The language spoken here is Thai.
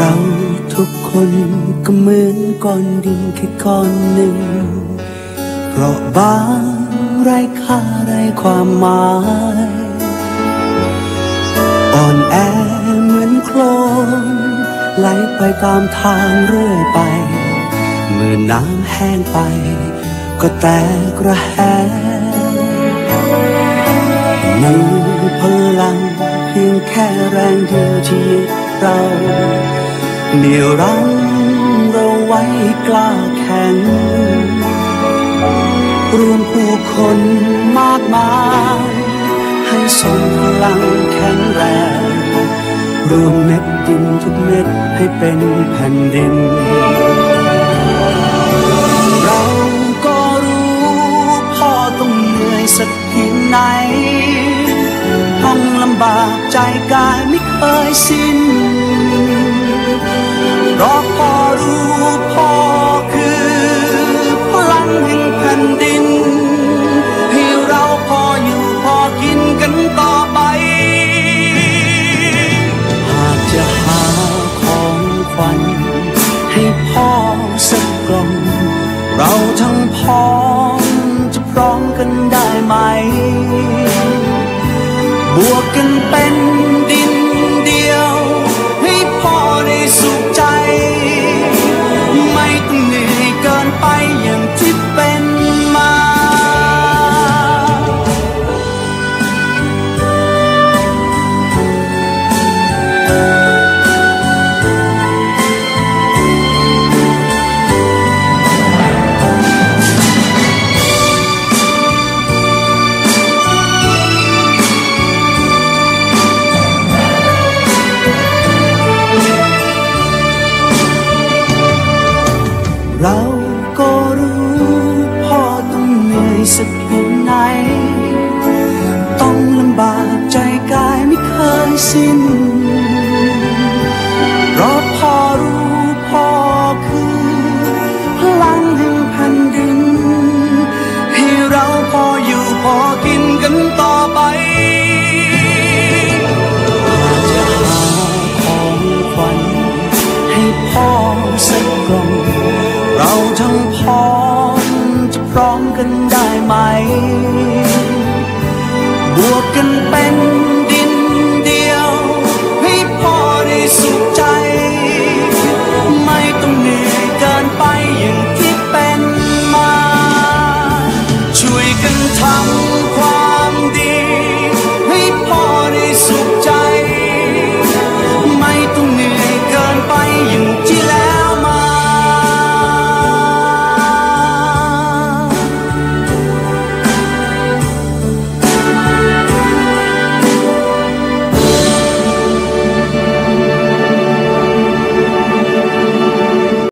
ราทุกคนก็เหมือนก้อนดินแค่ก้อนหนึ่ง เพราะบางไรค่าไรความหมาย อ่อนแอเหมือนโคลนไหลไปตามทางเรื่อยไปเมื่อน้ำแห้งไป ก็แตกกระแหงมีพลังเพียงแค่แรงเดียวที่ยึดเรา เหนี่ยวรั้งเราไว้กล้าแข็ง รวมผู้คนมากมาย ให้ทรงพลังแข็งแรง รวมเม็ดดินทุกเม็ดให้เป็นแผ่นดิน เราก็รู้พ่อต้องเหนื่อยสักเพียงไหนต้องลำบากใจกายไม่เคยสิ้น เพราะพ่อรู้พ่อคือพลังแห่งแผ่นดิน ให้เราพออยู่พอกินกันต่อไป หากจะหาของขวัญให้พ่อสักกล่อง เราทั้งพ้องจะพร้อมกันได้ไหม บวกกันเป็นดิน เราก็รู้พ่อต้องเหนื่อยสักเพียงไหน ต้องลำบากใจกายไม่เคยสิ้น ทั้งพร้อมจะพร้อมกันได้ไหม บวกกันเป็น